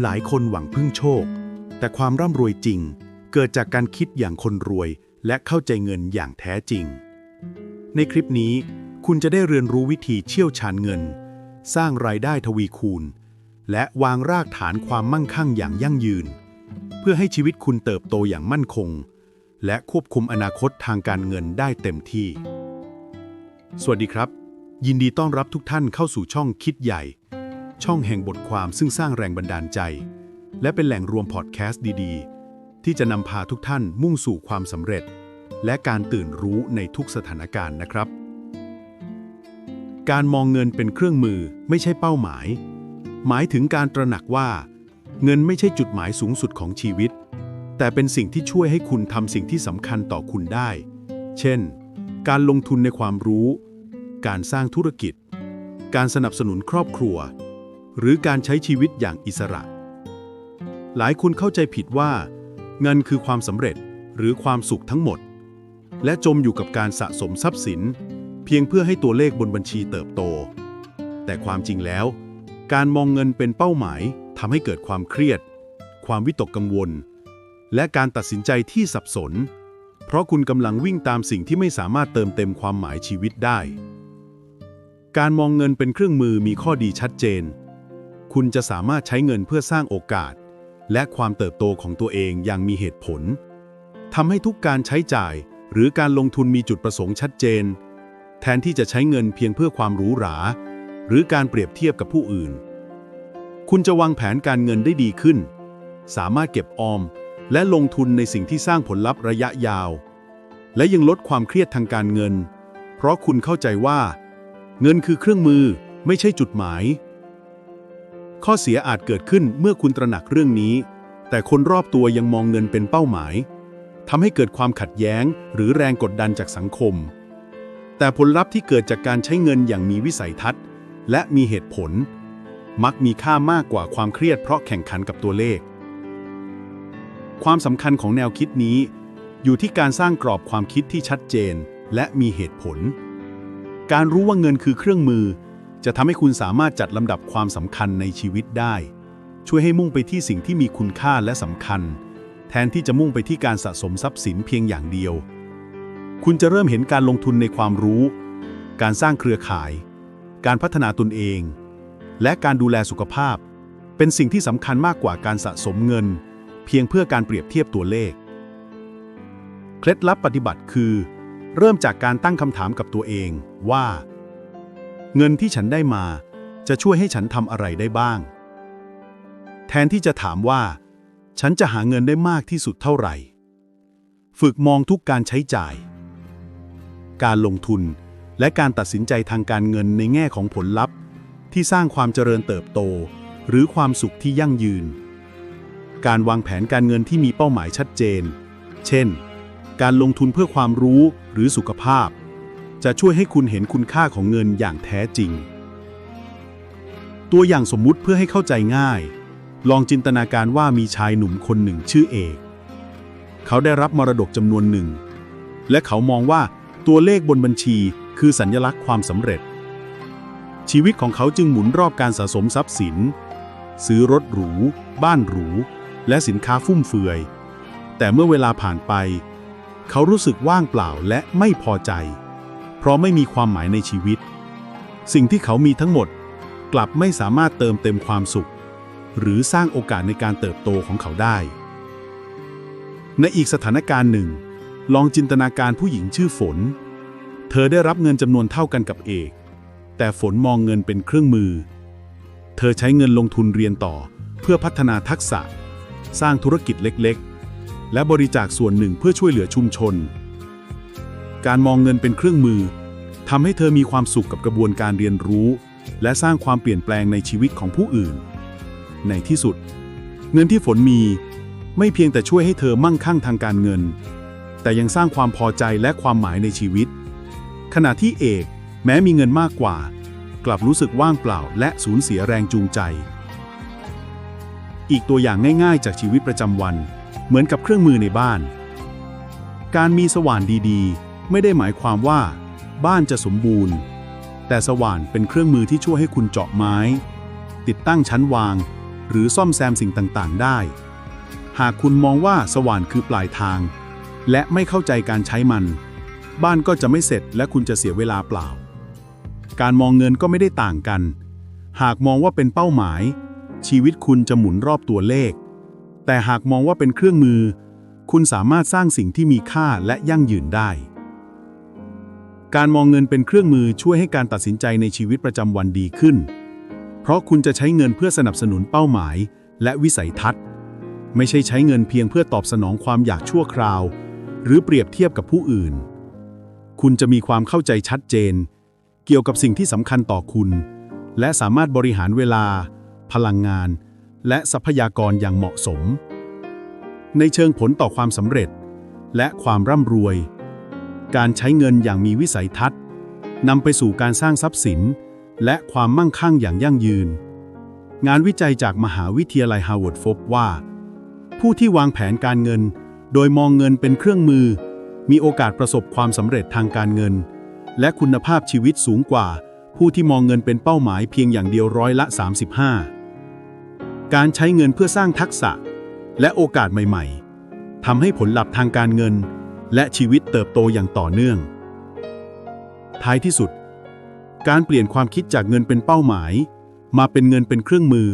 หลายคนหวังพึ่งโชค แต่ความร่ำรวยจริง เกิดจากการคิดอย่างคนรวย และเข้าใจเงินอย่างแท้จริง ในคลิปนี้ คุณจะได้เรียนรู้วิธีเชี่ยวชาญเงิน สร้างรายได้ทวีคูณ และวางรากฐานความมั่งคั่งอย่างยั่งยืน เพื่อให้ชีวิตคุณเติบโตอย่างมั่นคง และควบคุมอนาคตทางการเงินได้เต็มที่ สวัสดีครับ ยินดีต้อนรับทุกท่านเข้าสู่ช่องคิดใหญ่ ช่องแห่งบทความซึ่งสร้างแรงบันดาลใจ และเป็นแหล่งรวมพอดแคสต์ดีๆ ที่จะนำพาทุกท่านมุ่งสู่ความสำเร็จ และการตื่นรู้ในทุกสถานการณ์นะครับ การมองเงินเป็นเครื่องมือไม่ใช่เป้าหมาย หมายถึงการตระหนักว่า เงินไม่ใช่จุดหมายสูงสุดของชีวิต แต่เป็นสิ่งที่ช่วยให้คุณทำสิ่งที่สำคัญต่อคุณได้ เช่น การลงทุนในความรู้ การสร้างธุรกิจ การสนับสนุนครอบครัว หรือการใช้ชีวิตอย่างอิสระ หลายคนเข้าใจผิดว่า เงินคือความสำเร็จหรือความสุขทั้งหมด และจมอยู่กับการสะสมทรัพย์สิน เพียงเพื่อให้ตัวเลขบนบัญชีเติบโต แต่ความจริงแล้ว การมองเงินเป็นเป้าหมายทำให้เกิดความเครียด ความวิตกกังวล และการตัดสินใจที่สับสน เพราะคุณกำลังวิ่งตามสิ่งที่ไม่สามารถเติมเต็มความหมายชีวิตได้ การมองเงินเป็นเครื่องมือมีข้อดีชัดเจน คุณจะสามารถใช้เงินเพื่อสร้างโอกาส และความเติบโตของตัวเองอย่างมีเหตุผลทำให้ทุกการใช้จ่าย หรือการลงทุนมีจุดประสงค์ชัดเจน แทนที่จะใช้เงินเพียงเพื่อความหรูหรา หรือการเปรียบเทียบกับผู้อื่น คุณจะวางแผนการเงินได้ดีขึ้น สามารถเก็บออม และลงทุนในสิ่งที่สร้างผลลัพธ์ระยะยาว และยังลดความเครียดทางการเงิน เพราะคุณเข้าใจว่า เงินคือเครื่องมือไม่ใช่จุดหมาย ข้อเสียอาจเกิดขึ้นเมื่อคุณตระหนักเรื่องนี้ แต่คนรอบตัวยังมองเงินเป็นเป้าหมายทำให้เกิดความขัดแย้ง หรือแรงกดดันจากสังคม แต่ผลลัพธ์ที่เกิดจากการใช้เงินอย่างมีวิสัยทัศน์ และมีเหตุผล มักมีค่ามากกว่าความเครียดเพราะแข่งขันกับตัวเลข ความสำคัญของแนวคิดนี้ อยู่ที่การสร้างกรอบความคิดที่ชัดเจน และมีเหตุผล การรู้ว่าเงินคือเครื่องมือ จะทำให้คุณสามารถจัดลำดับความสำคัญในชีวิตได้ ช่วยให้มุ่งไปที่สิ่งที่มีคุณค่าและสำคัญ แทนที่จะมุ่งไปที่การสะสมทรัพย์สินเพียงอย่างเดียว คุณจะเริ่มเห็นการลงทุนในความรู้ การสร้างเครือข่าย การพัฒนาตนเอง และการดูแลสุขภาพ เป็นสิ่งที่สำคัญมากกว่าการสะสมเงิน เพียงเพื่อการเปรียบเทียบตัวเลข เคล็ดลับปฏิบัติคือ เริ่มจากการตั้งคำถามกับตัวเองว่า เงินที่ฉันได้มา จะช่วยให้ฉันทำอะไรได้บ้าง แทนที่จะถามว่า ฉันจะหาเงินได้มากที่สุดเท่าไหร่ ฝึกมองทุกการใช้จ่าย การลงทุนและการตัดสินใจทางการเงินในแง่ของผลลัพธ์ ที่สร้างความเจริญเติบโต หรือความสุขที่ยั่งยืน การวางแผนการเงินที่มีเป้าหมายชัดเจน เช่น การลงทุนเพื่อความรู้หรือสุขภาพ จะช่วยให้คุณเห็นคุณค่าของเงินอย่างแท้จริง ตัวอย่างสมมุติเพื่อให้เข้าใจง่าย ลองจินตนาการว่ามีชายหนุ่มคนหนึ่งชื่อเอก เขาได้รับมรดกจำนวนหนึ่ง และเขามองว่าตัวเลขบนบัญชีคือสัญลักษณ์ความสำเร็จ ชีวิตของเขาจึงหมุนรอบการสะสมทรัพย์สิน ซื้อรถหรู บ้านหรู และสินค้าฟุ่มเฟือย แต่เมื่อเวลาผ่านไป เขารู้สึกว่างเปล่าและไม่พอใจ เพราะไม่มีความหมายในชีวิต สิ่งที่เขามีทั้งหมด กลับไม่สามารถเติมเต็มความสุข หรือสร้างโอกาสในการเติบโตของเขาได้ ในอีกสถานการณ์หนึ่ง ลองจินตนาการผู้หญิงชื่อฝน เธอได้รับเงินจำนวนเท่ากันกับเอก แต่ฝนมองเงินเป็นเครื่องมือ เธอใช้เงินลงทุนเรียนต่อเพื่อพัฒนาทักษะ สร้างธุรกิจเล็กๆ และบริจาคส่วนหนึ่งเพื่อช่วยเหลือชุมชน การมองเงินเป็นเครื่องมือทำให้เธอมีความสุขกับกระบวนการเรียนรู้ และสร้างความเปลี่ยนแปลงในชีวิตของผู้อื่น ในที่สุด เงินที่ฝนมี ไม่เพียงแต่ช่วยให้เธอมั่งคั่งทางการเงิน แต่ยังสร้างความพอใจและความหมายในชีวิต ขณะที่เอกแม้มีเงินมากกว่า กลับรู้สึกว่างเปล่าและสูญเสียแรงจูงใจ อีกตัวอย่างง่ายๆ จากชีวิตประจำวัน เหมือนกับเครื่องมือในบ้าน การมีสว่านดีๆ ไม่ได้หมายความว่า บ้านจะสมบูรณ์ แต่สว่านเป็นเครื่องมือที่ช่วยให้คุณเจาะไม้ ติดตั้งชั้นวาง หรือซ่อมแซมสิ่งต่างๆ ได้ หากคุณมองว่าสว่านคือปลายทาง และไม่เข้าใจการใช้มัน บ้านก็จะไม่เสร็จและคุณจะเสียเวลาเปล่า การมองเงินก็ไม่ได้ต่างกัน หากมองว่าเป็นเป้าหมาย ชีวิตคุณจะหมุนรอบตัวเลข แต่หากมองว่าเป็นเครื่องมือ คุณสามารถสร้างสิ่งที่มีค่าและยั่งยืนได้ การมองเงินเป็นเครื่องมือช่วยให้การตัดสินใจในชีวิตประจำวันดีขึ้น เพราะคุณจะใช้เงินเพื่อสนับสนุนเป้าหมาย และวิสัยทัศน์ ไม่ใช่ใช้เงินเพียงเพื่อตอบสนองความอยากชั่วคราว หรือเปรียบเทียบกับผู้อื่น คุณจะมีความเข้าใจชัดเจน เกี่ยวกับสิ่งที่สำคัญต่อคุณ และสามารถบริหารเวลา พลังงาน และทรัพยากรอย่างเหมาะสม ในเชิงผลต่อความสำเร็จ และความร่ำรวย การใช้เงินอย่างมีวิสัยทัศน์นำไปสู่การสร้างทรัพย์สิน และความมั่งคั่งอย่างยั่งยืน งานวิจัยจากมหาวิทยาลัยฮาร์วาร์ดพบว่า ผู้ที่วางแผนการเงิน โดยมองเงินเป็นเครื่องมือ มีโอกาสประสบความสำเร็จทางการเงิน และคุณภาพชีวิตสูงกว่า ผู้ที่มองเงินเป็นเป้าหมายเพียงอย่างเดียวร้อยละ 35 การใช้เงินเพื่อสร้างทักษะ และโอกาสใหม่ ๆทำให้ผลลัพธ์ทางการเงิน และชีวิตเติบโตอย่างต่อเนื่อง ท้ายที่สุด การเปลี่ยนความคิดจากเงินเป็นเป้าหมาย มาเป็นเงินเป็นเครื่องมือ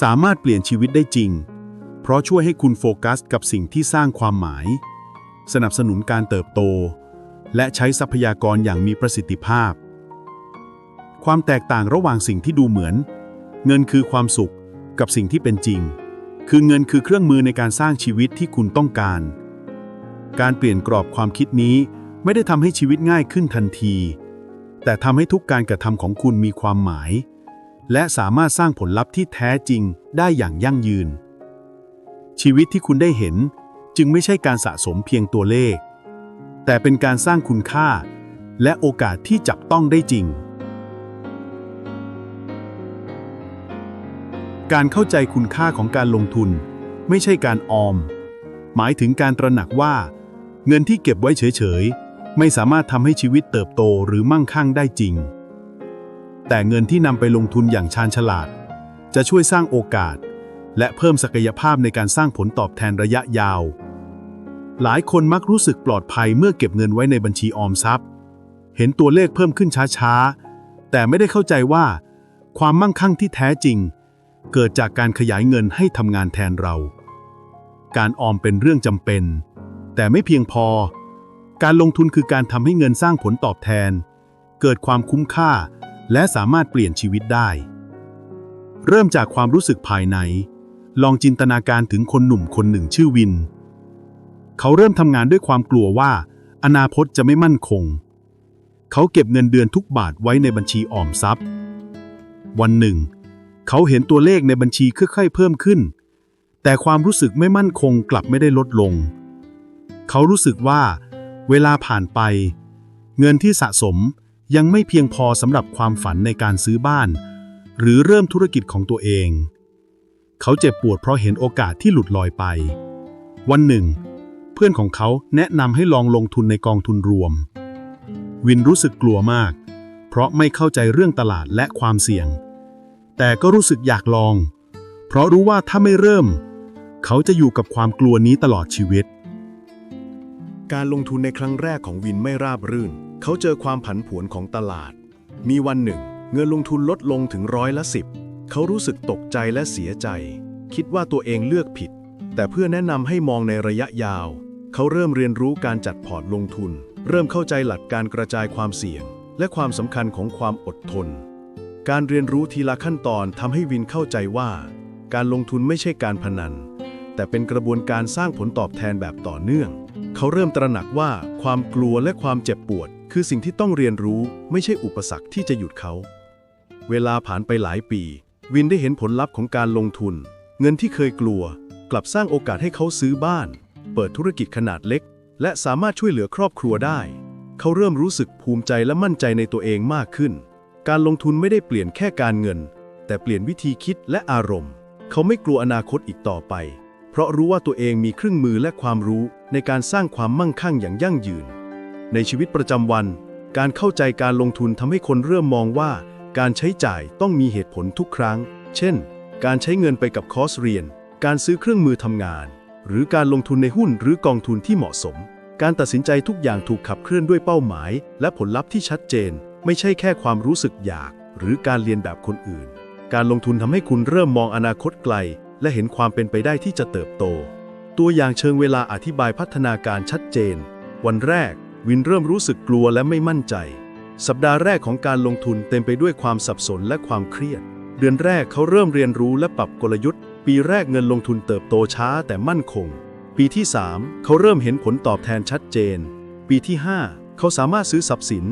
สามารถเปลี่ยนชีวิตได้จริง เพราะช่วยให้คุณโฟกัสกับสิ่งที่สร้างความหมาย สนับสนุนการเติบโต และใช้ทรัพยากรอย่างมีประสิทธิภาพ ความแตกต่างระหว่างสิ่งที่ดูเหมือน เงินคือความสุขกับสิ่งที่เป็นจริง คือเงินคือเครื่องมือในการสร้างชีวิตที่คุณต้องการ การเปลี่ยนกรอบความคิดนี้ไม่ได้ทำให้ชีวิตง่ายขึ้นทันที แต่ทำให้ทุกการกระทำของคุณมีความหมาย และสามารถสร้างผลลัพธ์ที่แท้จริงได้อย่างยั่งยืน ชีวิตที่คุณได้เห็นจึงไม่ใช่การสะสมเพียงตัวเลข แต่เป็นการสร้างคุณค่า และโอกาสที่จับต้องได้จริง การเข้าใจคุณค่าของการลงทุน ไม่ใช่การออม หมายถึงการตระหนักว่า เงินที่เก็บไว้เฉยๆ ไม่สามารถทำให้ชีวิตเติบโตหรือมั่งคั่งได้จริง แต่เงินที่นำไปลงทุนอย่างชาญฉลาด จะช่วยสร้างโอกาส และเพิ่มศักยภาพในการสร้างผลตอบแทนระยะยาว หลายคนมักรู้สึกปลอดภัยเมื่อเก็บเงินไว้ในบัญชีออมทรัพย์ เห็นตัวเลขเพิ่มขึ้นช้าๆ แต่ไม่ได้เข้าใจว่า ความมั่งคั่งที่แท้จริง เกิดจากการขยายเงินให้ทำงานแทนเรา การออมเป็นเรื่องจำเป็น แต่ไม่เพียงพอ การลงทุนคือการทำให้เงินสร้างผลตอบแทน เกิดความคุ้มค่า และสามารถเปลี่ยนชีวิตได้ เริ่มจากความรู้สึกภายใน ลองจินตนาการถึงคนหนุ่มคนหนึ่งชื่อวิน เขาเริ่มทำงานด้วยความกลัวว่า อนาคตจะไม่มั่นคง เขาเก็บเงินเดือนทุกบาทไว้ในบัญชีออมทรัพย์ วันหนึ่ง เขาเห็นตัวเลขในบัญชีค่อยๆเพิ่มขึ้น แต่ความรู้สึกไม่มั่นคงกลับไม่ได้ลดลง เขารู้สึกว่า เวลาผ่านไป เงินที่สะสมยังไม่เพียงพอสำหรับความฝันในการซื้อบ้าน หรือเริ่มธุรกิจของตัวเอง เขาเจ็บปวดเพราะเห็นโอกาสที่หลุดลอยไป วันหนึ่ง เพื่อนของเขาแนะนำให้ลองลงทุนในกองทุนรวม วินรู้สึกกลัวมาก เพราะไม่เข้าใจเรื่องตลาดและความเสี่ยง แต่ก็รู้สึกอยากลอง เพราะรู้ว่าถ้าไม่เริ่ม เขาจะอยู่กับความกลัวนี้ตลอดชีวิต การลงทุนในครั้งแรกของวินไม่ราบรื่น เขาเจอความผันผวนของตลาด มีวันหนึ่ง เงินลงทุนลดลงถึงร้อยละสิบเขารู้สึกตกใจและเสียใจ คิดว่าตัวเองเลือกผิด แต่เพื่อแนะนำให้มองในระยะยาว เขาเริ่มเรียนรู้การจัดพอร์ตลงทุน เริ่มเข้าใจหลักการกระจายความเสี่ยง และความสำคัญของความอดทน การเรียนรู้ทีละขั้นตอนทำให้วินเข้าใจว่า การลงทุนไม่ใช่การพนัน แต่เป็นกระบวนการสร้างผลตอบแทนแบบต่อเนื่อง เขาเริ่มตระหนักว่าความกลัวและความเจ็บปวด คือสิ่งที่ต้องเรียนรู้ ไม่ใช่อุปสรรคที่จะหยุดเขา เวลาผ่านไปหลายปี วินได้เห็นผลลัพธ์ของการลงทุน เงินที่เคยกลัว กลับสร้างโอกาสให้เขาซื้อบ้าน เปิดธุรกิจขนาดเล็ก และสามารถช่วยเหลือครอบครัวได้ เขาเริ่มรู้สึกภูมิใจและมั่นใจในตัวเองมากขึ้น การลงทุนไม่ได้เปลี่ยนแค่การเงิน แต่เปลี่ยนวิธีคิดและอารมณ์ เขาไม่กลัวอนาคตอีกต่อไป เพราะรู้ว่าตัวเองมีเครื่องมือและความรู้ในการสร้างความมั่งคั่งอย่างยั่งยืน ในชีวิตประจำวัน การเข้าใจการลงทุนทำให้คนเริ่มมองว่า การใช้จ่ายต้องมีเหตุผลทุกครั้ง เช่น การใช้เงินไปกับคอร์สเรียน การซื้อเครื่องมือทำงาน หรือการลงทุนในหุ้นหรือกองทุนที่เหมาะสม การตัดสินใจทุกอย่างถูกขับเคลื่อนด้วยเป้าหมาย และผลลัพธ์ที่ชัดเจน ไม่ใช่แค่ความรู้สึกอยาก หรือการเรียนแบบคนอื่น การลงทุนทำให้คุณเริ่มมองอนาคตไกล และเห็นความเป็นไปได้ที่จะเติบโต ตัวอย่างเชิงเวลาอธิบายพัฒนาการชัดเจน วันแรก วินเริ่มรู้สึกกลัวและไม่มั่นใจ สัปดาห์แรกของการลงทุนเต็มไปด้วยความสับสนและความเครียด เดือนแรกเขาเริ่มเรียนรู้และปรับกลยุทธ์ ปีแรกเงินลงทุนเติบโตช้าแต่มั่นคง ปีที่ 3 เขาเริ่มเห็นผลตอบแทนชัดเจน ปีที่ 5 เขาสามารถซื้อทรัพย์สิน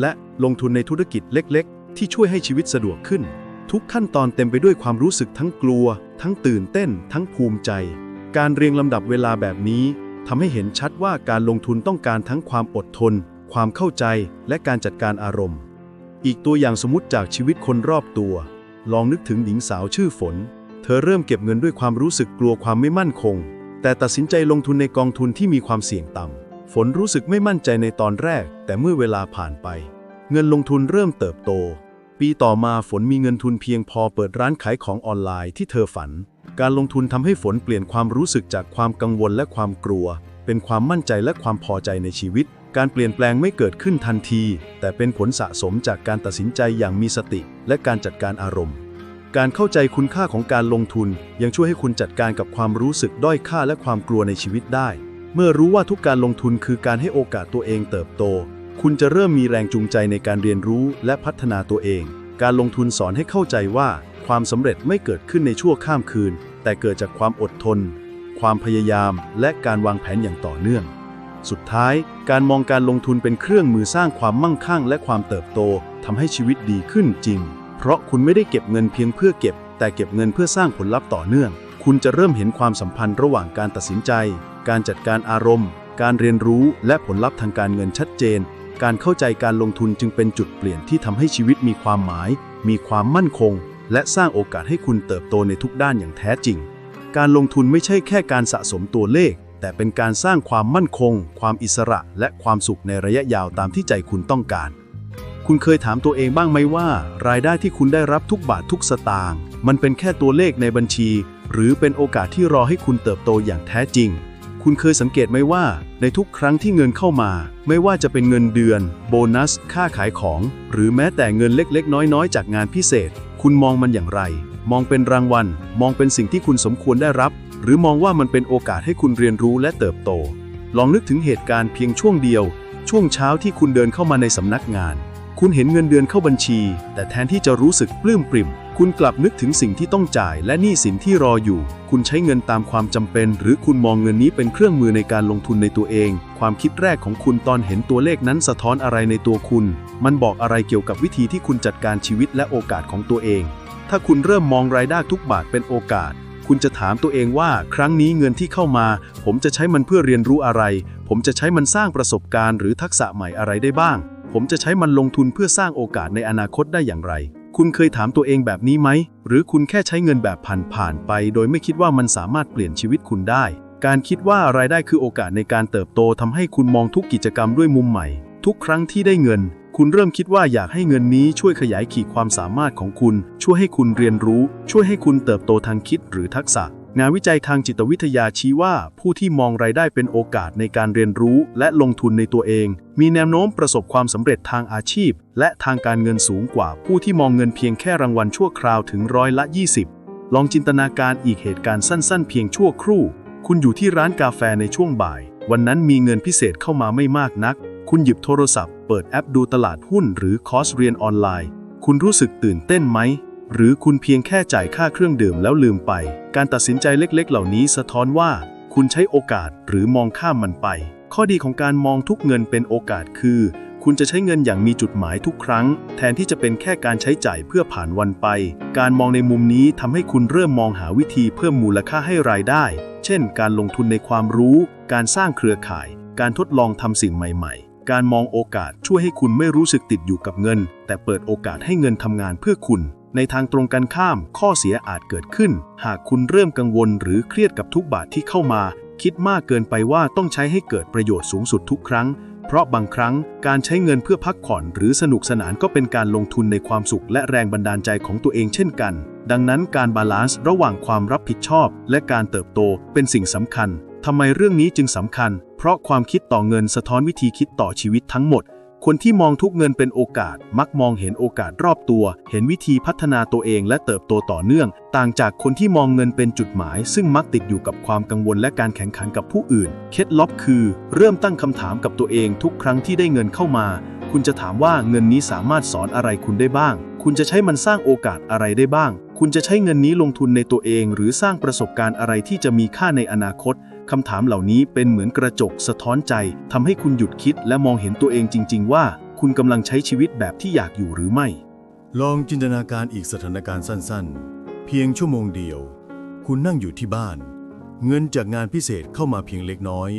และลงทุนในธุรกิจเล็ก ๆ ที่ช่วยให้ชีวิตสะดวกขึ้น ทุกขั้นตอนเต็มไปด้วยความรู้สึกทั้งกลัว ทั้งตื่นเต้น ทั้งภูมิใจ การเรียงลำดับเวลาแบบนี้ทำให้เห็นชัดว่าการลงทุนต้องการทั้งความอดทน ความเข้าใจ และการจัดการอารมณ์ อีกตัวอย่างสมมติจากชีวิตคนรอบตัว ลองนึกถึงหญิงสาวชื่อฝน เธอเริ่มเก็บเงินด้วยความรู้สึกกลัวความไม่มั่นคง แต่ตัดสินใจลงทุนในกองทุนที่มีความเสี่ยงต่ำ ฝนรู้สึกไม่มั่นใจในตอนแรก แต่เมื่อเวลาผ่านไป เงินลงทุนเริ่มเติบโต ปีต่อมาฝนมีเงินทุนเพียงพอเปิดร้านขายของออนไลน์ที่เธอฝัน การลงทุนทำให้ฝนเปลี่ยนความรู้สึกจากความกังวลและความกลัว เป็นความมั่นใจและความพอใจในชีวิต การเปลี่ยนแปลงไม่เกิดขึ้นทันที แต่เป็นผลสะสมจากการตัดสินใจอย่างมีสติ และการจัดการอารมณ์ การเข้าใจคุณค่าของการลงทุน ยังช่วยให้คุณจัดการกับความรู้สึกด้อยค่าและความกลัวในชีวิตได้ เมื่อรู้ว่าทุกการลงทุนคือการให้โอกาสตัวเองเติบโต คุณจะเริ่มมีแรงจูงใจในการเรียนรู้และพัฒนาตัวเอง การลงทุนสอนให้เข้าใจว่า ความสำเร็จไม่เกิดขึ้นในชั่วข้ามคืน แต่เกิดจากความอดทน ความพยายาม และการวางแผนอย่างต่อเนื่อง สุดท้าย การมองการลงทุนเป็นเครื่องมือสร้างความมั่งคั่ง และความเติบโตทำให้ชีวิตดีขึ้นจริง เพราะคุณไม่ได้เก็บเงินเพียงเพื่อเก็บ แต่เก็บเงินเพื่อสร้างผลลัพธ์ต่อเนื่อง คุณจะเริ่มเห็นความสัมพันธ์ระหว่างการตัดสินใจ การจัดการอารมณ์ การเรียนรู้และผลลัพธ์ทางการเงินชัดเจน การเข้าใจการลงทุนจึงเป็นจุดเปลี่ยนที่ทำให้ชีวิตมีความหมาย มีความมั่นคง และสร้างโอกาสให้คุณเติบโตในทุกด้านอย่างแท้จริง การลงทุนไม่ใช่แค่การสะสมตัวเลข แต่เป็นการสร้างความมั่นคง ความอิสระ และความสุขในระยะยาวตามที่ใจคุณต้องการ คุณเคยถามตัวเองบ้างไหมว่า รายได้ที่คุณได้รับทุกบาททุกสตางค์มันเป็นแค่ตัวเลขในบัญชี หรือเป็นโอกาสที่รอให้คุณเติบโตอย่างแท้จริง คุณเคยสังเกตไหมว่า ในทุกครั้งที่เงินเข้ามา ไม่ว่าจะเป็นเงินเดือน โบนัส ค่าขายของ หรือแม้แต่เงินเล็ก ๆ น้อย ๆ จากงานพิเศษ คุณมองมันอย่างไร มองเป็นรางวัล มองเป็นสิ่งที่คุณสมควรได้รับ หรือมองว่ามันเป็นโอกาสให้คุณเรียนรู้และเติบโต ลองนึกถึงเหตุการณ์เพียงช่วงเดียว ช่วงเช้าที่คุณเดินเข้ามาในสำนักงาน คุณเห็นเงินเดือนเข้าบัญชี แต่แทนที่จะรู้สึกปลื้มปริ่ม คุณกลับนึกถึงสิ่งที่ต้องจ่ายและหนี้สินที่รออยู่ คุณใช้เงินตามความจำเป็น หรือคุณมองเงินนี้เป็นเครื่องมือในการลงทุนในตัวเอง ความคิดแรกของคุณตอนเห็นตัวเลขนั้นสะท้อนอะไรในตัวคุณ มันบอกอะไรเกี่ยวกับวิธีที่คุณจัดการชีวิตและโอกาสของตัวเอง ถ้าคุณเริ่มมองรายได้ทุกบาทเป็นโอกาส คุณจะถามตัวเองว่า ครั้งนี้เงินที่เข้ามา ผมจะใช้มันเพื่อเรียนรู้อะไร ผมจะใช้มันสร้างประสบการณ์ หรือทักษะใหม่อะไรได้บ้าง ผมจะใช้มันลงทุนเพื่อสร้างโอกาสในอนาคตได้อย่างไร คุณเคยถามตัวเองแบบนี้ไหม หรือคุณแค่ใช้เงินแบบผ่านๆไป โดยไม่คิดว่ามันสามารถเปลี่ยนชีวิตคุณได้ การคิดว่ารายได้คือโอกาสในการเติบโตทำให้คุณมองทุกกิจกรรมด้วยมุมใหม่ ทุกครั้งที่ได้เงิน คุณเริ่มคิดว่าอยากให้เงินนี้ช่วยขยายขีดความสามารถของคุณ ช่วยให้คุณเรียนรู้ ช่วยให้คุณเติบโตทางคิดหรือทักษะ งานวิจัยทางจิตวิทยาชี้ว่า ผู้ที่มองรายได้เป็นโอกาสในการเรียนรู้และลงทุนในตัวเอง มีแนวโน้มประสบความสำเร็จทางอาชีพ และทางการเงินสูงกว่าผู้ที่มองเงินเพียงแค่รางวัลชั่วคราวถึงร้อยละ 20 ลองจินตนาการอีกเหตุการณ์สั้น ๆ เพียงชั่วครู่ คุณอยู่ที่ร้านกาแฟในช่วงบ่าย วันนั้นมีเงินพิเศษเข้ามาไม่มากนัก คุณหยิบโทรศัพท์ เปิดแอปดูตลาดหุ้น หรือคอร์สเรียนออนไลน์ คุณรู้สึกตื่นเต้นไหม หรือคุณเพียงแค่จ่ายค่าเครื่องดื่มแล้วลืมไป การตัดสินใจเล็กๆ เหล่านี้สะท้อนว่า คุณใช้โอกาสหรือมองข้ามมันไป ข้อดีของการมองทุกเงินเป็นโอกาสคือ คุณจะใช้เงินอย่างมีจุดหมายทุกครั้ง แทนที่จะเป็นแค่การใช้จ่ายเพื่อผ่านวันไป การมองในมุมนี้ทำให้คุณเริ่มมองหาวิธีเพิ่มมูลค่าให้รายได้ เช่น การลงทุนในความรู้ การสร้างเครือข่าย การทดลองทำสิ่งใหม่ ๆการมองโอกาสช่วยให้คุณไม่รู้สึกติดอยู่กับเงิน แต่เปิดโอกาสให้เงินทำงานเพื่อคุณ ในทางตรงกันข้ามข้อเสียอาจเกิดขึ้น หากคุณเริ่มกังวลหรือเครียดกับทุกบาทที่เข้ามา คิดมากเกินไปว่าต้องใช้ให้เกิดประโยชน์สูงสุดทุกครั้ง เพราะบางครั้งการใช้เงินเพื่อพักผ่อนหรือสนุกสนานก็เป็นการลงทุนในความสุขและแรงบันดาลใจของตัวเองเช่นกัน ดังนั้นการบาลานซ์ระหว่างความรับผิดชอบ และการเติบโตเป็นสิ่งสำคัญทำไมเรื่องนี้จึงสำคัญ เพราะความคิดต่อเงินสะท้อนวิธีคิดต่อชีวิตทั้งหมด คนที่มองทุกเงินเป็นโอกาส มักมองเห็นโอกาสรอบตัว เห็นวิธีพัฒนาตัวเองและเติบโตต่อเนื่อง ต่างจากคนที่มองเงินเป็นจุดหมาย ซึ่งมักติดอยู่กับความกังวลและการแข่งขันกับผู้อื่น เคล็ดลับคือ เริ่มตั้งคำถามกับตัวเองทุกครั้งที่ได้เงินเข้ามา คุณจะถามว่าเงินนี้สามารถสอนอะไรคุณได้บ้าง คุณจะใช้มันสร้างโอกาสอะไรได้บ้าง คุณจะใช้เงินนี้ลงทุนในตัวเอง หรือสร้างประสบการณ์อะไรที่จะมีค่าในอนาคต คำถามเหล่านี้เป็นเหมือนกระจกสะท้อนใจทำให้คุณหยุดคิดและมองเห็นตัวเองจริง ๆ ว่า คุณกำลังใช้ชีวิตแบบที่อยากอยู่หรือไม่ ลองจินตนาการอีกสถานการณ์สั้นๆ เพียงชั่วโมงเดียว คุณนั่งอยู่ที่บ้าน เงินจากงานพิเศษเข้ามาเพียงเล็กน้อย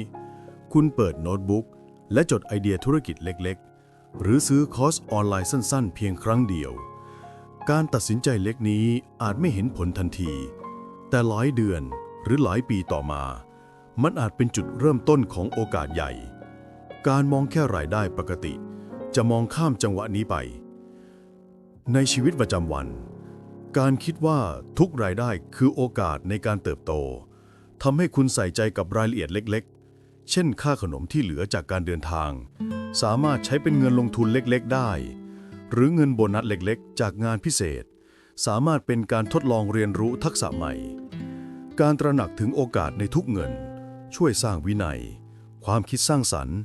คุณเปิดโน้ตบุ๊กและจดไอเดียธุรกิจเล็กๆ หรือซื้อคอร์สออนไลน์สั้น ๆ เพียงครั้งเดียว การตัดสินใจเล็กนี้อาจไม่เห็นผลทันที แต่หลายเดือนหรือหลายปีต่อมา มันอาจเป็นจุดเริ่มต้นของโอกาสใหญ่ การมองแค่รายได้ปกติ จะมองข้ามจังหวะนี้ไป ในชีวิตประจำวัน การคิดว่าทุกรายได้คือโอกาสในการเติบโตทำให้คุณใส่ใจกับรายละเอียดเล็ก ๆ เช่น ค่าขนมที่เหลือจากการเดินทาง สามารถใช้เป็นเงินลงทุนเล็กๆ ได้ หรือเงินโบนัสเล็กๆ จากงานพิเศษ สามารถเป็นการทดลองเรียนรู้ทักษะใหม่ การตระหนักถึงโอกาสในทุกเงิน ช่วยสร้างวินัย ความคิดสร้างสรรค์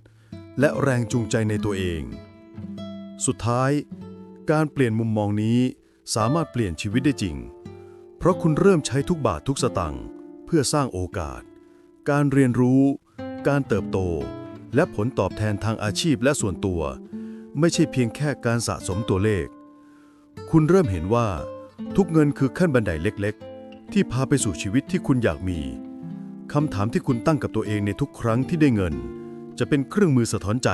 และแรงจูงใจในตัวเอง สุดท้าย การเปลี่ยนมุมมองนี้สามารถเปลี่ยนชีวิตได้จริง เพราะคุณเริ่มใช้ทุกบาททุกสตังค์เพื่อสร้างโอกาส การเรียนรู้ การเติบโต และผลตอบแทนทางอาชีพและส่วนตัว ไม่ใช่เพียงแค่การสะสมตัวเลข คุณเริ่มเห็นว่า ทุกเงินคือขั้นบันไดเล็ก ๆ ที่พาไปสู่ชีวิตที่คุณอยากมี คำถามที่คุณตั้งกับตัวเองในทุกครั้งที่ได้เงิน จะเป็นเครื่องมือสะท้อนใจ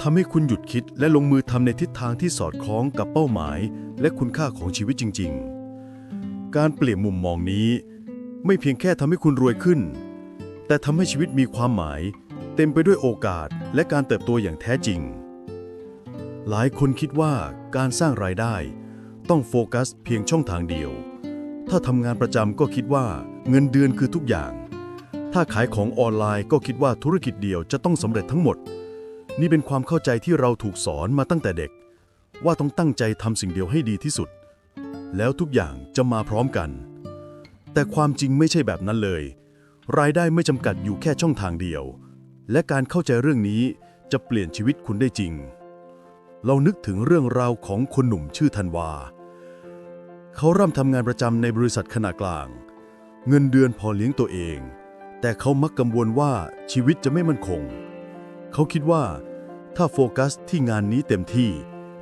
ทำให้คุณหยุดคิดและลงมือทำในทิศทางที่สอดคล้องกับเป้าหมาย และคุณค่าของชีวิตจริง ๆ การเปลี่ยนมุมมองนี้ ไม่เพียงแค่ทำให้คุณรวยขึ้น แต่ทำให้ชีวิตมีความหมาย เต็มไปด้วยโอกาสและการเติบโตอย่างแท้จริง หลายคนคิดว่าการสร้างรายได้ ต้องโฟกัสเพียงช่องทางเดียว ถ้าทำงานประจำก็คิดว่าเงินเดือนคือทุกอย่าง ถ้าขายของออนไลน์ก็คิดว่าธุรกิจเดียวจะต้องสำเร็จทั้งหมด นี่เป็นความเข้าใจที่เราถูกสอนมาตั้งแต่เด็ก ว่าต้องตั้งใจทำสิ่งเดียวให้ดีที่สุด แล้วทุกอย่างจะมาพร้อมกัน แต่ความจริงไม่ใช่แบบนั้นเลย รายได้ไม่จำกัดอยู่แค่ช่องทางเดียว และการเข้าใจเรื่องนี้จะเปลี่ยนชีวิตคุณได้จริง เรานึกถึงเรื่องราวของคนหนุ่มชื่อธันวา เขาเริ่มทำงานประจำในบริษัทขนาดกลาง เงินเดือนพอเลี้ยงตัวเอง แต่เขามักกังวลว่าชีวิตจะไม่มั่นคง เขาคิดว่า ถ้าโฟกัสที่งานนี้เต็มที่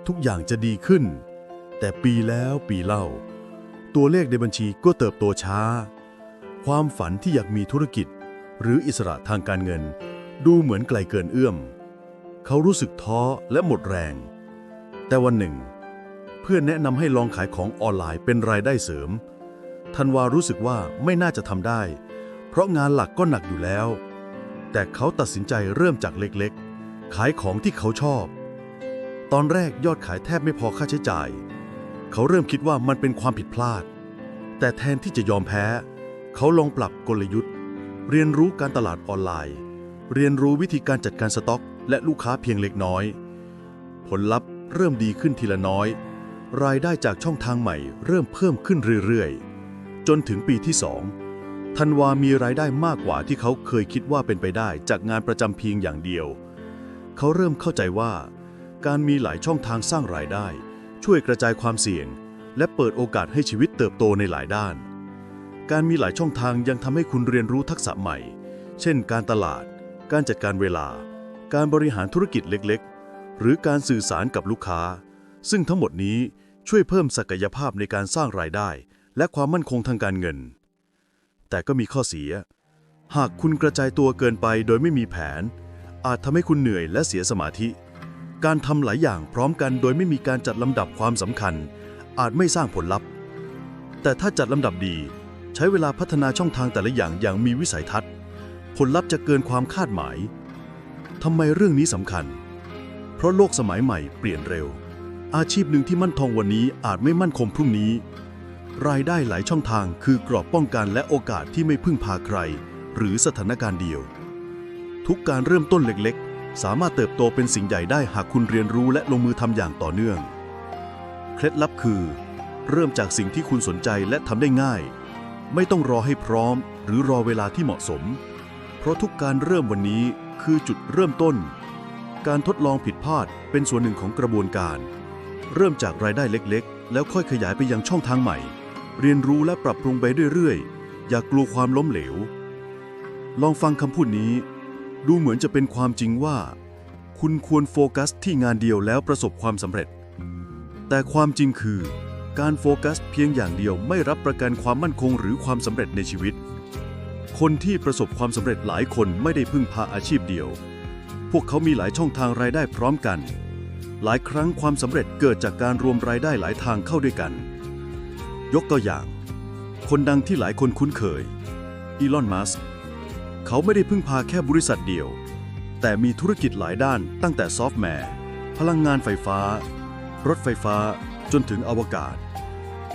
ทุกอย่างจะดีขึ้น แต่ปีแล้วปีเล่า ตัวเลขในบัญชีก็เติบโตช้า ความฝันที่อยากมีธุรกิจ หรืออิสระทางการเงิน ดูเหมือนไกลเกินเอื้อม เขารู้สึกท้อและหมดแรง แต่วันหนึ่ง เพื่อนแนะนำให้ลองขายของออนไลน์เป็นรายได้เสริมธันวารู้สึกว่าไม่น่าจะทำได้ เพราะงานหลักก็หนักอยู่แล้ว แต่เขาตัดสินใจเริ่มจากเล็กๆ ขายของที่เขาชอบ ตอนแรกยอดขายแทบไม่พอค่าใช้จ่าย เขาเริ่มคิดว่ามันเป็นความผิดพลาด แต่แทนที่จะยอมแพ้ เขาลองปรับกลยุทธ์ เรียนรู้การตลาดออนไลน์ เรียนรู้วิธีการจัดการสต็อก และลูกค้าเพียงเล็กน้อย ผลลัพธ์เริ่มดีขึ้นทีละน้อย รายได้จากช่องทางใหม่ เริ่มเพิ่มขึ้นเรื่อยๆ จนถึงปีที่สอง ธันวามีรายได้มากกว่าที่เขาเคยคิดว่าเป็นไปได้จากงานประจำเพียงอย่างเดียว เขาเริ่มเข้าใจว่า การมีหลายช่องทางสร้างรายได้ ช่วยกระจายความเสี่ยง และเปิดโอกาสให้ชีวิตเติบโตในหลายด้าน การมีหลายช่องทางยังทำให้คุณเรียนรู้ทักษะใหม่ เช่น การตลาด การจัดการเวลา การบริหารธุรกิจเล็กๆ หรือการสื่อสารกับลูกค้า ซึ่งทั้งหมดนี้ช่วยเพิ่มศักยภาพในการสร้างรายได้ และความมั่นคงทางการเงิน แต่ก็มีข้อเสีย หากคุณกระจายตัวเกินไปโดยไม่มีแผน อาจทำให้คุณเหนื่อยและเสียสมาธิ การทำหลายอย่างพร้อมกันโดยไม่มีการจัดลำดับความสำคัญ อาจไม่สร้างผลลัพธ์ แต่ถ้าจัดลำดับดี ใช้เวลาพัฒนาช่องทางแต่ละอย่างอย่างมีวิสัยทัศน์ ผลลัพธ์จะเกินความคาดหมายทำไมเรื่องนี้สำคัญ เพราะโลกสมัยใหม่เปลี่ยนเร็ว อาชีพหนึ่งที่มั่นคงวันนี้อาจไม่มั่นคงพรุ่งนี้ รายได้หลายช่องทางคือกรอบป้องกันและโอกาสที่ไม่พึ่งพาใคร หรือสถานการณ์เดียว ทุกการเริ่มต้นเล็กๆ สามารถเติบโตเป็นสิ่งใหญ่ได้หากคุณเรียนรู้และลงมือทำอย่างต่อเนื่อง เคล็ดลับคือ เริ่มจากสิ่งที่คุณสนใจและทำได้ง่าย ไม่ต้องรอให้พร้อม หรือรอเวลาที่เหมาะสม เพราะทุกการเริ่มวันนี้คือจุดเริ่มต้น การทดลองผิดพลาดเป็นส่วนหนึ่งของกระบวนการ เริ่มจากรายได้เล็กๆ แล้วค่อยขยายไปยังช่องทางใหม่ เรียนรู้และปรับปรุงไปเรื่อยๆ อย่ากกลัวความล้มเหลว ลองฟังคำพูดนี้ ดูเหมือนจะเป็นความจริงว่า คุณควรโฟกัสที่งานเดียวแล้วประสบความสำเร็จ แต่ความจริงคือ การโฟกัสเพียงอย่างเดียวไม่รับประกันความมั่นคงหรือความสำเร็จในชีวิต คนที่ประสบความสำเร็จหลายคนไม่ได้พึ่งพาอาชีพเดียว พวกเขามีหลายช่องทางรายได้พร้อมกัน หลายครั้งความสำเร็จเกิดจากการรวมรายได้หลายทางเข้าด้วยกัน ยกตัวอย่าง คนดังที่หลายคนคุ้นเคย อีลอน มัสเขาไม่ได้พึ่งพาแค่บริษัทเดียว แต่มีธุรกิจหลายด้านตั้งแต่ซอฟต์แวร์ พลังงานไฟฟ้า รถไฟฟ้า จนถึงอวกาศ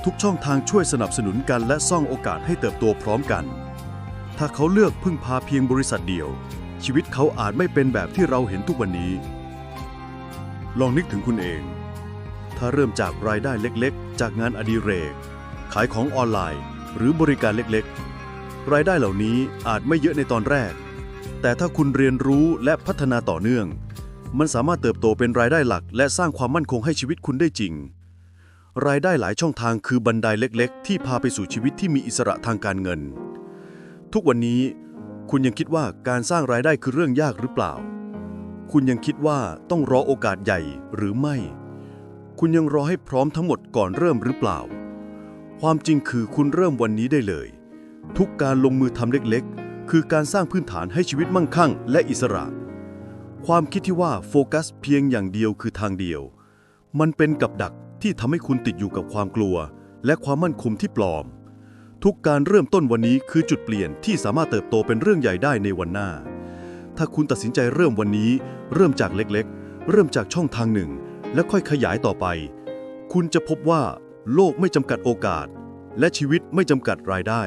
ทุกช่องทางช่วยสนับสนุนกันและสร้างโอกาสให้เติบโตพร้อมกัน ถ้าเขาเลือกพึ่งพาเพียงบริษัทเดียว ชีวิตเขาอาจไม่เป็นแบบที่เราเห็นทุกวันนี้ ลองนึกถึงคุณเอง ถ้าเริ่มจากรายได้เล็กๆ จากงานอดิเรกายของออนไลน์ หรือบริการเล็กๆ รายได้เหล่านี้อาจไม่เยอะในตอนแรก แต่ถ้าคุณเรียนรู้และพัฒนาต่อเนื่อง มันสามารถเติบโตเป็นรายได้หลัก และสร้างความมั่นคงให้ชีวิตคุณได้จริง รายได้หลายช่องทางคือบันไดเล็ก ๆ ที่พาไปสู่ชีวิตที่มีอิสระทางการเงิน ทุกวันนี้คุณยังคิดว่าการสร้างรายได้คือเรื่องยากหรือเปล่า คุณยังคิดว่าต้องรอโอกาสใหญ่หรือไม่ คุณยังรอให้พร้อมทั้งหมดก่อนเริ่มหรือเปล่า ความจริงคือคุณเริ่มวันนี้ได้เลย ทุกการลงมือทำเล็กๆ คือการสร้างพื้นฐานให้ชีวิตมั่งคั่ง และอิสระ ความคิดที่ว่าโฟกัสเพียงอย่างเดียวคือทางเดียว มันเป็นกับดักที่ทำให้คุณติดอยู่กับความกลัว และความมั่นคงที่ปลอม ทุกการเริ่มต้นวันนี้คือจุดเปลี่ยนที่สามารถเติบโตเป็นเรื่องใหญ่ได้ในวันหน้า ถ้าคุณตัดสินใจเริ่มวันนี้ เริ่มจากเล็กๆ เริ่มจากช่องทางหนึ่ง และค่อยขยายต่อไป คุณจะพบว่า โลกไม่จำกัดโอกาส และชีวิตไม่จำกัดรายได้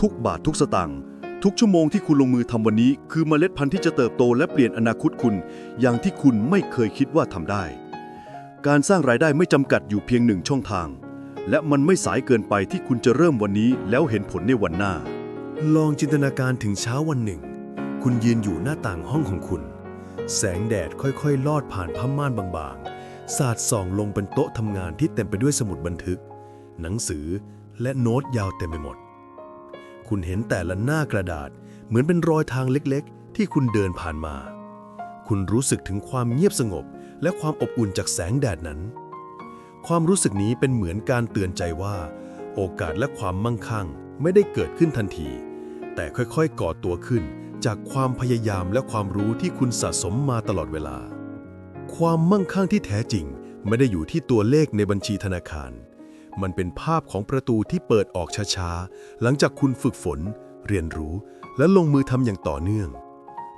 ทุกบาททุกสตังค์ทุกชั่วโมงที่คุณลงมือทำวันนี้ คือเมล็ดพันธุ์ที่จะเติบโตและเปลี่ยนอนาคตคุณ อย่างที่คุณไม่เคยคิดว่าทำได้ การสร้างรายได้ไม่จำกัดอยู่เพียงหนึ่งช่องทาง และมันไม่สายเกินไปที่คุณจะเริ่มวันนี้แล้วเห็นผลในวันหน้า ลองจินตนาการถึงเช้าวันหนึ่ง คุณยืนอยู่หน้าต่างห้องของคุณ แสงแดดค่อยๆ ลอดผ่านผ้าม่านบางๆ สาดส่องลงเป็นโต๊ะทำงานที่เต็มไปด้วยสมุดบันทึก หนังสือและโน้ตยาวเต็มไปหมด คุณเห็นแต่ละหน้ากระดาษเหมือนเป็นรอยทางเล็กๆ ที่คุณเดินผ่านมา คุณรู้สึกถึงความเงียบสงบ และความอบอุ่นจากแสงแดดนั้น ความรู้สึกนี้เป็นเหมือนการเตือนใจว่า โอกาสและความมั่งคั่งไม่ได้เกิดขึ้นทันที แต่ค่อยๆก่อตัวขึ้นจากความพยายามและความรู้ที่คุณสะสมมาตลอดเวลา ความมั่งคั่งที่แท้จริง ไม่ได้อยู่ที่ตัวเลขในบัญชีธนาคาร มันเป็นภาพของประตูที่เปิดออกช้าๆ หลังจากคุณฝึกฝน เรียนรู้ และลงมือทำอย่างต่อเนื่อง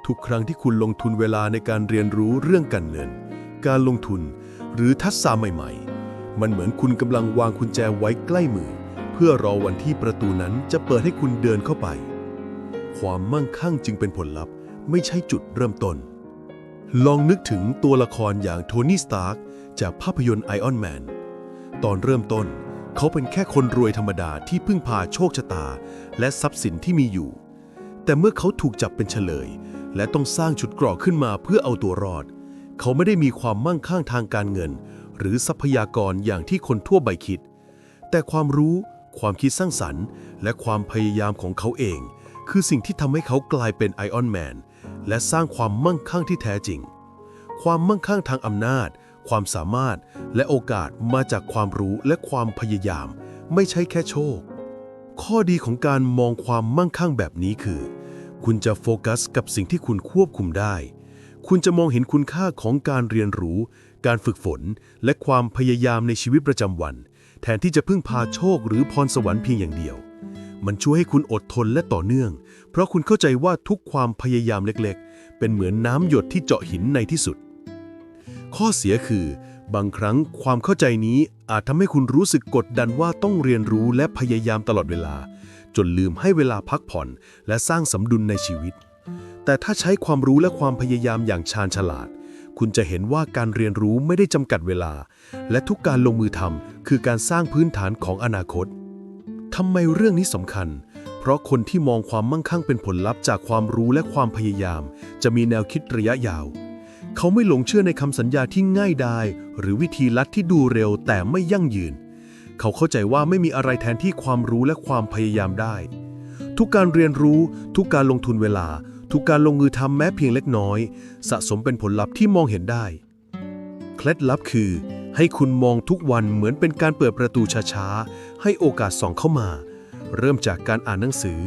ทุกครั้งที่คุณลงทุนเวลาในการเรียนรู้เรื่องการเงิน การลงทุน หรือทักษะใหม่ๆ มันเหมือนคุณกำลังวางกุญแจไว้ใกล้มือ เพื่อรอวันที่ประตูนั้นจะเปิดให้คุณเดินเข้าไป ความมั่งคั่งจึงเป็นผลลัพธ์ ไม่ใช่จุดเริ่มต้น ลองนึกถึงตัวละครอย่างโทนี่สตาร์กจากภาพยนตร์ไอออนแมนตอนเริ่มต้น เขาเป็นแค่คนรวยธรรมดาที่พึ่งพาโชคชะตา และทรัพย์สินที่มีอยู่ แต่เมื่อเขาถูกจับเป็นเฉลย และต้องสร้างชุดกราะขึ้นมาเพื่อเอาตัวรอด เขาไม่ได้มีความมั่งคั่งทางการเงิน หรือทรัพยากรอย่างที่คนทั่วไปคิด แต่ความรู้ ความคิดสร้างสรรค์ และความพยายามของเขาเอง คือสิ่งที่ทำให้เขากลายเป็นไอออนแมน และสร้างความมั่งคั่งที่แท้จริง ความมั่งคั่งทางอำนาจ ความสามารถและโอกาสมาจากความรู้และความพยายาม ไม่ใช่แค่โชค ข้อดีของการมองความมั่งคั่งแบบนี้คือ คุณจะโฟกัสกับสิ่งที่คุณควบคุมได้ คุณจะมองเห็นคุณค่าของการเรียนรู้ การฝึกฝน และความพยายามในชีวิตประจำวัน แทนที่จะพึ่งพาโชคหรือพรสวรรค์เพียงอย่างเดียว มันช่วยให้คุณอดทนและต่อเนื่อง เพราะคุณเข้าใจว่าทุกความพยายามเล็กๆ เป็นเหมือนน้ำหยดที่เจาะหินในที่สุด ข้อเสียคือบางครั้งความเข้าใจนี้อาจทำให้คุณรู้สึกกดดันว่าต้องเรียนรู้และพยายามตลอดเวลา จนลืมให้เวลาพักผ่อน และสร้างสมดุลในชีวิต แต่ถ้าใช้ความรู้และความพยายามอย่างชาญฉลาด คุณจะเห็นว่าการเรียนรู้ไม่ได้จำกัดเวลา และทุกการลงมือทำคือการสร้างพื้นฐานของอนาคต ทำไมเรื่องนี้สำคัญ เพราะคนที่มองความมั่งคั่งเป็นผลลัพธ์จากความรู้และความพยายาม จะมีแนวคิดระยะยาว เขาไม่หลงเชื่อในคำสัญญาที่ง่ายดายหรือวิธีลัดที่ดูเร็วแต่ไม่ยั่งยืน เขาเข้าใจว่าไม่มีอะไรแทนที่ความรู้และความพยายามได้ ทุกการเรียนรู้ ทุกการลงทุนเวลา ทุกการลงมือทำแม้เพียงเล็กน้อย สะสมเป็นผลลัพธ์ที่มองเห็นได้ เคล็ดลับคือ ให้คุณมองทุกวันเหมือนเป็นการเปิดประตูช้าๆ ให้โอกาสส่องเข้ามา เริ่มจากการอ่านหนังสือ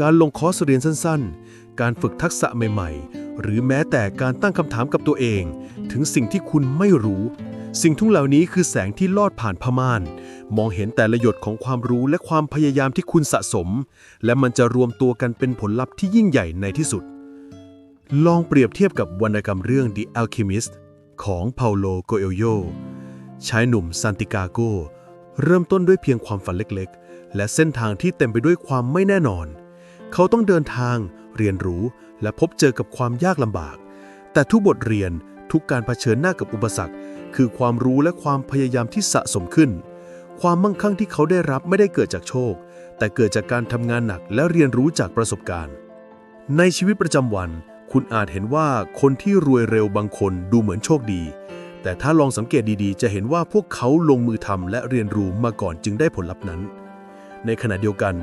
การลงคอร์สเรียนสั้นๆ การฝึกทักษะใหม่ๆ หรือแม้แต่การตั้งคำถามกับตัวเอง ถึงสิ่งที่คุณไม่รู้ สิ่งทุกเหล่านี้คือแสงที่ลอดผ่านผ่าน มองเห็นแต่ละหยดของความรู้และความพยายามที่คุณสะสม และมันจะรวมตัวกันเป็นผลลัพธ์ที่ยิ่งใหญ่ในที่สุด ลองเปรียบเทียบกับวรรณกรรมเรื่อง The Alchemist ของเปาโลโกเอลโย ชายหนุ่มซานติกาโก เริ่มต้นด้วยเพียงความฝันเล็กๆ และเส้นทางที่เต็มไปด้วยความไม่แน่นอน เขาต้องเดินทาง เรียนรู้และพบเจอกับความยากลำบาก แต่ทุกบทเรียนทุกการเผชิญหน้ากับอุปสรรค คือความรู้และความพยายามที่สะสมขึ้น ความมั่งคั่งที่เขาได้รับไม่ได้เกิดจากโชค แต่เกิดจากการทำงานหนักและเรียนรู้จากประสบการณ์ ในชีวิตประจำวัน คุณอาจเห็นว่าคนที่รวยเร็วบางคนดูเหมือนโชคดี แต่ถ้าลองสังเกตดีๆ จะเห็นว่าพวกเขาลงมือทำและเรียนรู้มาก่อนจึงได้ผลลัพธ์นั้น ในขณะเดียวกัน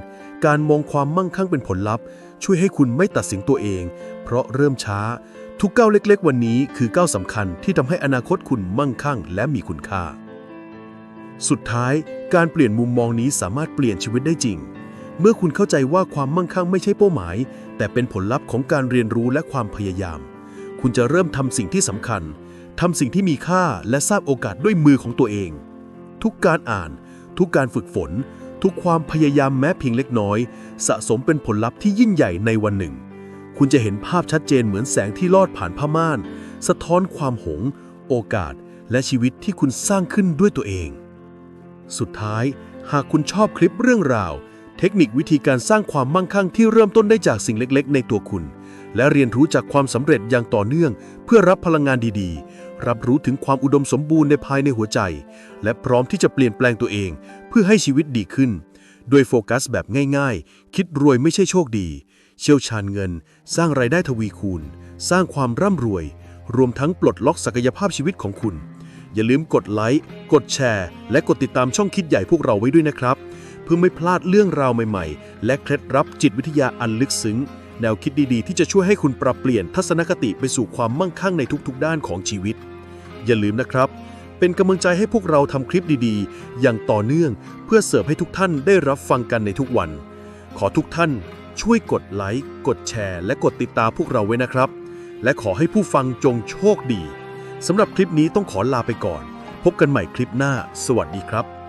การมองความมั่งคั่งเป็นผลลัพธ์ ช่วยให้คุณไม่ตัดสินตัวเอง เพราะเริ่มช้า ทุกก้าวเล็ก ๆ วันนี้คือก้าวสำคัญที่ทำให้อนาคตคุณมั่งคั่งและมีคุณค่า สุดท้าย การเปลี่ยนมุมมองนี้สามารถเปลี่ยนชีวิตได้จริง เมื่อคุณเข้าใจว่าความมั่งคั่งไม่ใช่เป้าหมาย แต่เป็นผลลัพธ์ของการเรียนรู้และความพยายาม คุณจะเริ่มทำสิ่งที่สำคัญ ทำสิ่งที่มีค่าและสร้างโอกาสด้วยมือของตัวเอง ทุกการอ่าน ทุกการฝึกฝน ทุกความพยายามแม้เพียงเล็กน้อย สะสมเป็นผลลัพธ์ที่ยิ่งใหญ่ในวันหนึ่ง คุณจะเห็นภาพชัดเจนเหมือนแสงที่ลอดผ่านผ้าม่าน สะท้อนความหง โอกาส และชีวิตที่คุณสร้างขึ้นด้วยตัวเอง สุดท้าย หากคุณชอบคลิปเรื่องราว เทคนิควิธีการสร้างความมั่งคั่งที่เริ่มต้นได้จากสิ่งเล็ก ๆ ในตัวคุณ และเรียนรู้จากความสำเร็จอย่างต่อเนื่อง เพื่อรับพลังงานดีๆ รับรู้ถึงความอุดมสมบูรณ์ในภายในหัวใจ และพร้อมที่จะเปลี่ยนแปลงตัวเอง เพื่อให้ชีวิตดีขึ้น โดยโฟกัสแบบง่ายๆ คิดรวยไม่ใช่โชคดี เชี่ยวชาญเงิน สร้างไรายได้ทวีคูณ สร้างความร่ำรวย รวมทั้งปลดล็อกศักยภาพชีวิตของคุณ อย่าลืมกดไลค์กดแชร์ และกดติดตามช่องคิดใหญ่พวกเราไว้ด้วยนะครับ เพื่อไม่พลาดเรื่องราวใหม่ ๆ และเคล็ดลับจิตวิทยาอันลึกซึ้ง แนวคิดดีๆ ที่จะช่วยให้คุณปรับเปลี่ยนทัศนคติไปสู่ความมั่งคั่งในทุกๆ ด้านของชีวิต อย่าลืมนะครับ เป็นกำลังใจให้พวกเราทำคลิปดีๆ อย่างต่อเนื่องเพื่อเสิร์ฟให้ทุกท่านได้รับฟังกันในทุกวัน ขอทุกท่านช่วยกดไลค์กดแชร์ และกดติดตามพวกเราไว้นะครับ และขอให้ผู้ฟังจงโชคดีสำหรับคลิปนี้ต้องขอลาไปก่อน พบกันใหม่คลิปหน้า สวัสดีครับ